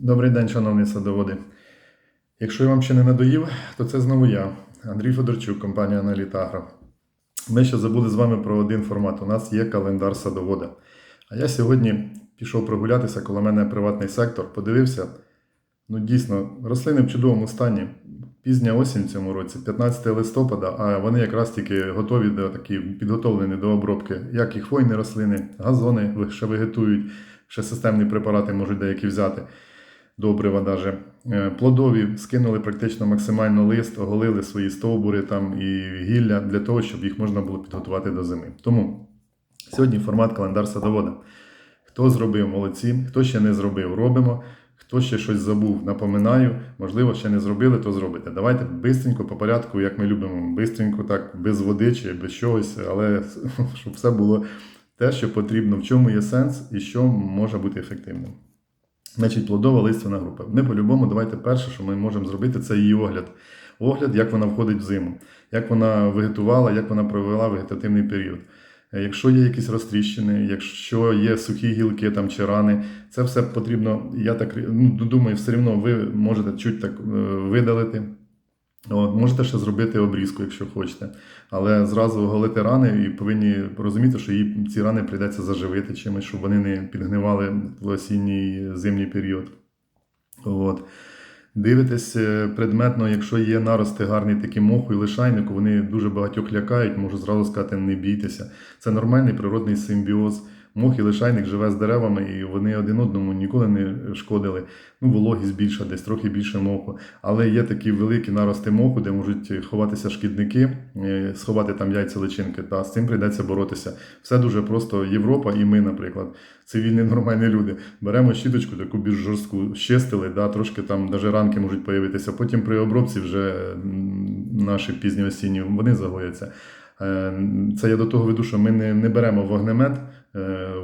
Добрий день, шановні садоводи. Якщо я вам ще не надоїв, то це знову я, Андрій Федорчук, компанія Аналітагро. Ми ще забули з вами про один формат. У нас є календар садовода. А я сьогодні пішов прогулятися, коло мене приватний сектор, подивився. Ну, дійсно, рослини в чудовому стані. Пізня осінь в цьому році, 15 листопада, а вони якраз тільки готові до такі підготовлені до обробки, як і хвойні рослини, газони ще вегетують, ще системні препарати можуть деякі взяти. Добрива даже. Плодові скинули практично максимально лист, оголили свої стовбури там і гілля для того, щоб їх можна було підготувати до зими. Тому сьогодні формат календар садовода. Хто зробив, молодці, хто ще не зробив, робимо. Хто ще щось забув, напоминаю. Можливо, ще не зробили, то зробите. Давайте бистренько, по порядку, як ми любимо, бистренько, так, без води чи без чогось, але щоб все було те, що потрібно, в чому є сенс і що може бути ефективним. Значить, плодова лиственна група. Ми по-любому, давайте перше, що ми можемо зробити, це її огляд. Огляд, як вона входить в зиму, як вона вегетувала, як вона провела вегетативний період. Е, Якщо є якісь розтріщини, якщо є сухі гілки там, чи рани, це все потрібно, я так ну, думаю, все одно ви можете чуть так е, видалити. От, можете ще зробити обрізку, якщо хочете. Але зразу оголити рани і повинні розуміти, що їй ці рани прийдеться заживити чимось, щоб вони не підгнивали в осінній зимній період. От. Дивитесь е, предметно, якщо є нарости гарні такі моху і лишайнику, вони дуже багатьох лякають, можу зразу сказати, не бійтеся. Це нормальний природний симбіоз. Мох і лишайник живе з деревами, і вони один одному ніколи не шкодили. Ну, вологість більша, десь трохи більше моху. Але є такі великі нарости моху, де можуть ховатися шкідники, е, сховати там яйця личинки. Та з цим прийдеться боротися. Все дуже просто. Європа і ми, наприклад, цивільні нормальні люди. Беремо щіточку, таку більш жорстку, щистили, да, трошки там навіть ранки можуть появитися. Потім при обробці вже наші пізні осінні вони загояться. Е, Це я до того веду, що ми не, не беремо вогнемет е,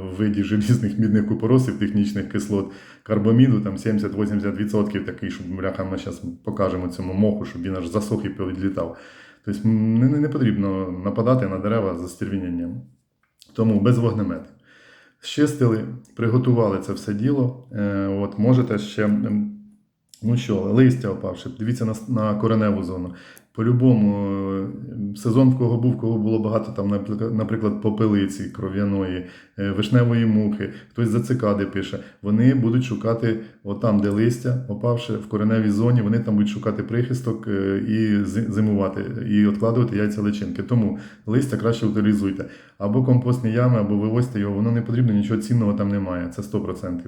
в виді желізних мідних купоросів, технічних кислот, карбоміду, там 70-80% такий, щоб бляха, ми зараз покажемо цьому моху, щоб він аж засох і відлітав. Тобто не, не потрібно нападати на дерева за стервінянням. Тому без вогнемету. Щистили, приготували це все діло. Е, от можете ще, ну що, листя опавши, дивіться на, на кореневу зону. По-любому, сезон в кого був, кого було багато, там, наприклад, попелиці кров'яної, е, вишневої мухи, хтось за цикади пише. Вони будуть шукати отам, де листя, опавши в кореневій зоні, вони там будуть шукати прихисток е, і зимувати, і відкладувати яйця личинки. Тому листя краще утилізуйте. Або компостні ями, або вивозьте його, воно не потрібно, нічого цінного там немає, це 100%.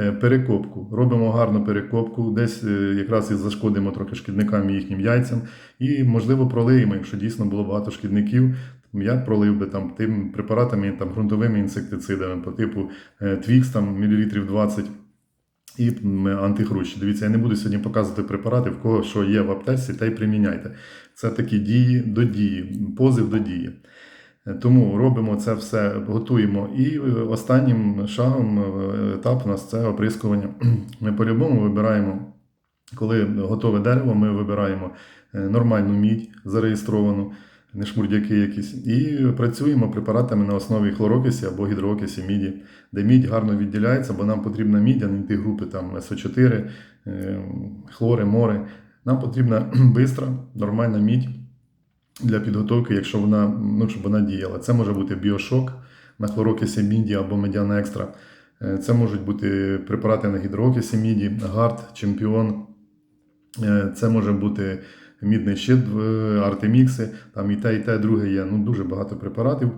Е, Перекопку. Робимо гарну перекопку, десь якраз і зашкодимо трохи шкідникам і їхнім яйцям. І, можливо, пролиємо, якщо дійсно було багато шкідників. Я пролив би там тим препаратами, там ґрунтовими інсектицидами по типу е, Твікс, там мілілітрів 20 і м, антихрущ. Дивіться, я не буду сьогодні показувати препарати, в кого що є в аптеці, та й приміняйте. Це такі дії до дії, позив до дії. Е, Тому робимо це все, готуємо. І е, останнім шагом етап у нас це оприскування. Ми по-любому вибираємо, коли готове дерево, ми вибираємо нормальну мідь зареєстровану, не шмурдяки якісь, і працюємо препаратами на основі хлорокисі або гідроокисі міді, де мідь гарно відділяється, бо нам потрібна мідь, а не ті групи там СО4, е, хлори, мори. Нам потрібна бистра, нормальна мідь для підготовки, якщо вона, ну, щоб вона діяла. Це може бути біошок на хлорокисі міді або медіана екстра. Е, Це можуть бути препарати на гідроокисі міді, гард, чемпіон. Е, Це може бути мідний щит, артемікси, там і те, і те, друге є. Ну, дуже багато препаратів,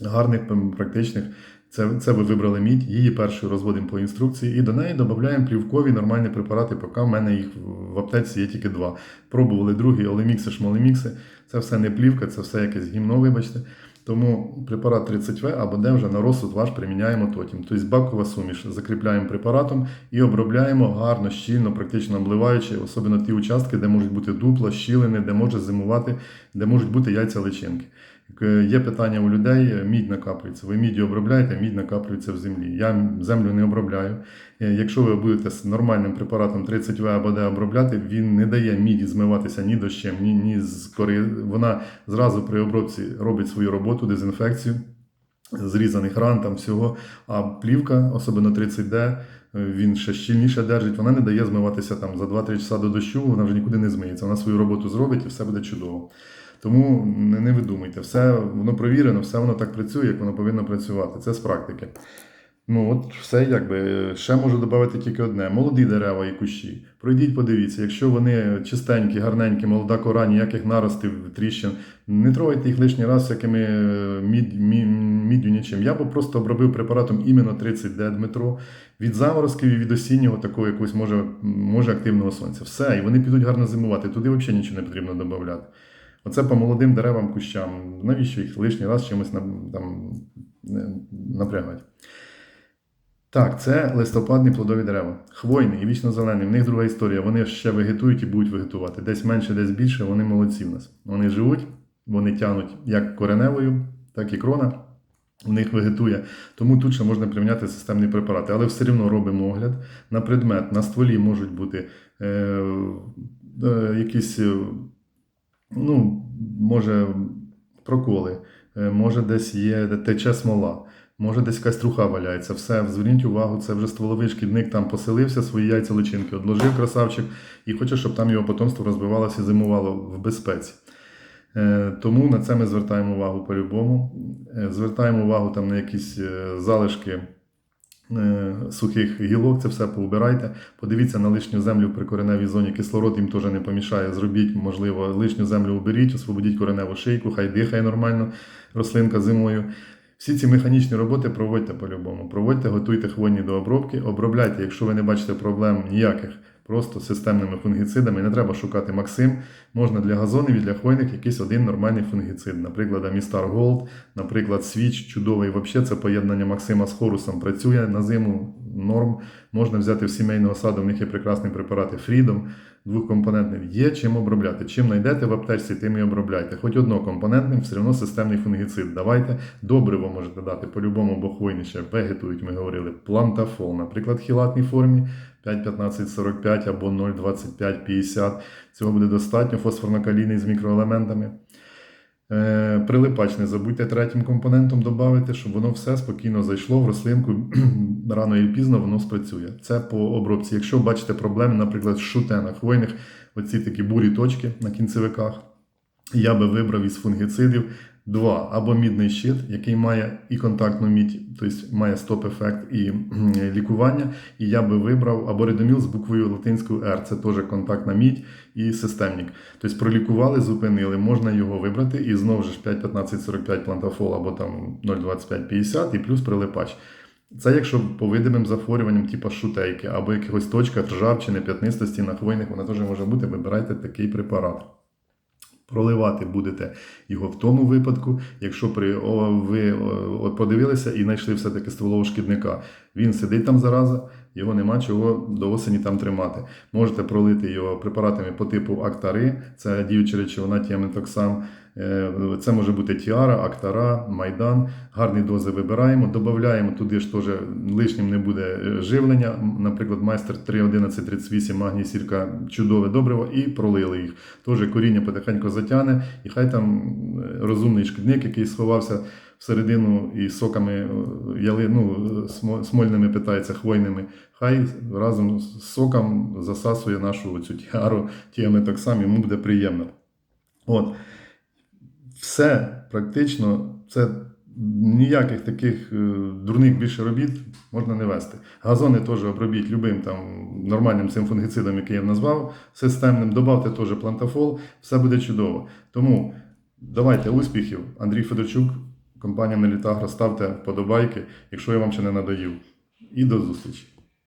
гарних, практичних. Це, це ви вибрали мідь, її першою розводимо по інструкції, і до неї додаємо плівкові нормальні препарати, поки в мене їх в аптеці є тільки два. Пробували другі олемікси, шмолемікси. Це все не плівка, це все якесь гімно, вибачте. Тому препарат 30В або вже на розсуд ваш приміняємо тотім. Тобто бакова суміш закріпляємо препаратом і обробляємо гарно, щільно, практично обливаючи, особливо ті участки, де можуть бути дупла, щілини, де може зимувати, де можуть бути яйця личинки. Е, Є питання у людей, е, мідь накаплюється. Ви міддю обробляєте, мідь накаплюється в землі. Я землю не обробляю. Е, Якщо ви будете з нормальним препаратом 30В або де обробляти, він не дає міді змиватися ні дощем, ні, ні з кори. Вона зразу при обробці робить свою роботу, дезінфекцію. Зрізаних ран там всього. А плівка, особливо 30D, він ще щільніше держить, вона не дає змиватися там за 2-3 часа до дощу, вона вже нікуди не змиється. Вона свою роботу зробить і все буде чудово. Тому не, не видумуйте, все воно провірено, все воно так працює, як воно повинно працювати. Це з практики. Ну, от все якби. Ще можу додати тільки одне: молоді дерева і кущі. Пройдіть, подивіться, якщо вони чистенькі, гарненькі, молода кора, ніяких наростів, тріщин, не трогайте їх лишній раз всякими е, мід, міддю нічим. Я би просто обробив препаратом іменно 30D Дмитро від заморозків і від осіннього такого якогось може, може активного сонця. Все, і вони підуть гарно зимувати. Туди взагалі нічого не потрібно додати. Оце по молодим деревам, кущам. Навіщо їх лишній раз чимось там напрягати? Так, це листопадні плодові дерева. Хвойні і вічно зелені. В них друга історія. Вони ще вегетують і будуть вегетувати. Десь менше, десь більше. Вони молодці в нас. Вони живуть, вони тянуть як кореневою, так і крона. В них вегетує. Тому тут ще можна прийняти системні препарати. Але все одно робимо огляд на предмет. На стволі можуть бути е, е, якісь, е, ну, може, проколи, е, може десь є тече смола. Може, десь якась труха валяється. Все, зверніть увагу, це вже стволовий шкідник там поселився, свої яйця личинки одложив красавчик і хоче, щоб там його потомство розвивалося і зимувало в безпеці. Е, Тому на це ми звертаємо увагу по-любому. Е, Звертаємо увагу там на якісь залишки сухих гілок, це все поубирайте. Подивіться на лишню землю в прикореневій зоні. Кислород їм теж не помішає. Зробіть, можливо, лишню землю уберіть, освободіть кореневу шийку, хай дихає нормально рослинка зимою. Всі ці механічні роботи проводьте по-любому. Проводьте, готуйте хвойні до обробки, обробляйте, якщо ви не бачите проблем ніяких, просто системними фунгіцидами. Не треба шукати Максим. Можна для газонів і для хвойних якийсь один нормальний фунгіцид. Наприклад, Амістар Голд, наприклад, Свіч, чудовий. Взагалі це поєднання Максима з хорусом працює на зиму. Норм. Можна взяти в сімейного саду, в них є прекрасні препарати Freedom, двохкомпонентний. Є чим обробляти. Чим знайдете в аптечці, тим і обробляйте. Хоч однокомпонентним, все одно системний фунгіцид. Давайте добриво можете дати по-любому, бо хвойніше. вегетують, ми говорили. Плантафол, наприклад, в хілатній формі 5,15,45 або 0,25,50. Цього буде достатньо. Фосфорно-калійний з мікроелементами. Е, Прилипач не забудьте третім компонентом додати, щоб воно все спокійно зайшло в рослинку. Рано і пізно воно спрацює. Це по обробці. Якщо бачите проблеми, наприклад, в шутенах хвойних, оці такі бурі точки на кінцевиках, я би вибрав із фунгіцидів два або мідний щит, який має і контактну мідь, тобто має стоп-ефект і лікування. І я би вибрав або редоміл з буквою латинською R, це теж контактна мідь і системник. Тобто пролікували, зупинили, можна його вибрати і знову ж 5,15,45 плантафол або там 0,25,50 і плюс прилипач. Це якщо по видимим захворюванням, типу шутейки, або якихось точках ржавчини, п'ятнистості на хвойних, вона теж може бути. Вибирайте такий препарат. Проливати будете його в тому випадку, якщо при, о, ви о, подивилися і знайшли все-таки стволового шкідника. Він сидить там зараза, його нема чого до осені там тримати. Можете пролити його препаратами по типу Актари, це діюча речовина тіаметоксам. Е, Це може бути тіара, актара, майдан. Гарні дози вибираємо, додаємо туди ж теж лишнім не буде е, живлення. Наприклад, майстер 3.11.38, магній сірка, чудове добриво, і пролили їх. Теж коріння потихеньку затягне, і хай там е, розумний шкідник, який сховався всередину і соками е, яли, ну, смольними питається, хвойними. Хай разом з соком засасує нашу цю тіару тіаметоксам, йому буде приємно. От. Все практично, це ніяких таких е, дурних більше робіт можна не вести. Газони теж обробіть любим там нормальним цим фунгіцидом, який я назвав, системним. Добавте теж плантафол, все буде чудово. Тому давайте успіхів. Андрій Федорчук, компанія Нелітагра, ставте вподобайки, якщо я вам ще не надоїв. І до зустрічі!